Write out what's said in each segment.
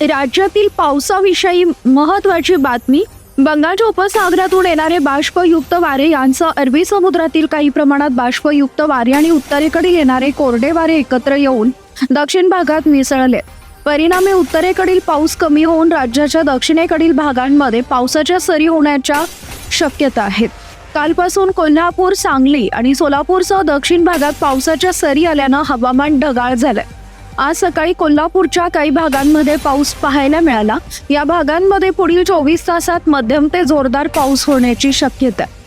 राज्यातील पावसाविषयी महत्वाची बातमी बंगालच्या उपसागरातून येणारे बाष्पयुक्त वारे यांचं अरबी समुद्रातील काही प्रमाणात बाष्पयुक्त वारे आणि उत्तरेकडील येणारे कोरडे वारे एकत्र येऊन दक्षिण भागात मिसळले. परिणामी उत्तरेकडील पाऊस कमी होऊन राज्याच्या दक्षिणेकडील भागांमध्ये पावसाच्या सरी होण्याच्या शक्यता आहेत. कालपासून कोल्हापूर सांगली आणि सोलापूरसह दक्षिण भागात पावसाच्या सरी आल्यानं हवामान ढगाळ झालंय. आज सकाळी कोल्हापूरच्या काही भागांमध्ये पाऊस पाहायला मिळाला. या भागांमध्ये पुढील चोवीस तासात मध्यम ते जोरदार पाऊस होण्याची शक्यता आहे.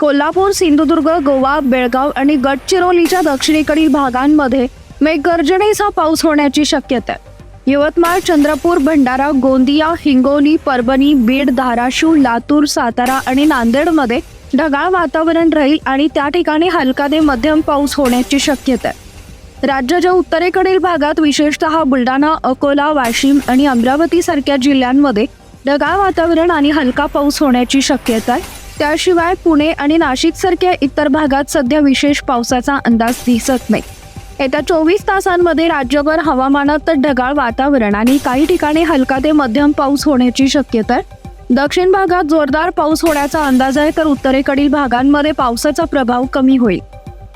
कोल्हापूर सिंधुदुर्ग गोवा बेळगाव आणि गडचिरोलीच्या दक्षिणेकडील भागांमध्ये मेघगर्जनेचा पाऊस होण्याची शक्यता आहे. यवतमाळ चंद्रपूर भंडारा गोंदिया हिंगोली परभणी बीड धाराशिव लातूर सातारा आणि नांदेडमध्ये ढगाळ वातावरण राहील आणि त्या ठिकाणी हलका ते मध्यम पाऊस होण्याची शक्यता आहे. राज्याच्या उत्तरेकडील भागात विशेषतः बुलढाणा अकोला वाशिम आणि अमरावती सारख्या जिल्ह्यांमध्ये ढगाळ वातावरण आणि हलका पाऊस होण्याची शक्यता आहे. त्याशिवाय पुणे आणि नाशिक सारख्या इतर भागात सध्या विशेष पावसाचा अंदाज दिसत नाही. येत्या चोवीस तासांमध्ये राज्यभर हवामानात तर ढगाळ वातावरण आणि काही ठिकाणी हलका ते मध्यम पाऊस होण्याची शक्यता आहे. दक्षिण भागात जोरदार पाऊस होण्याचा अंदाज आहे तर उत्तरेकडील भागांमध्ये पावसाचा प्रभाव कमी होईल.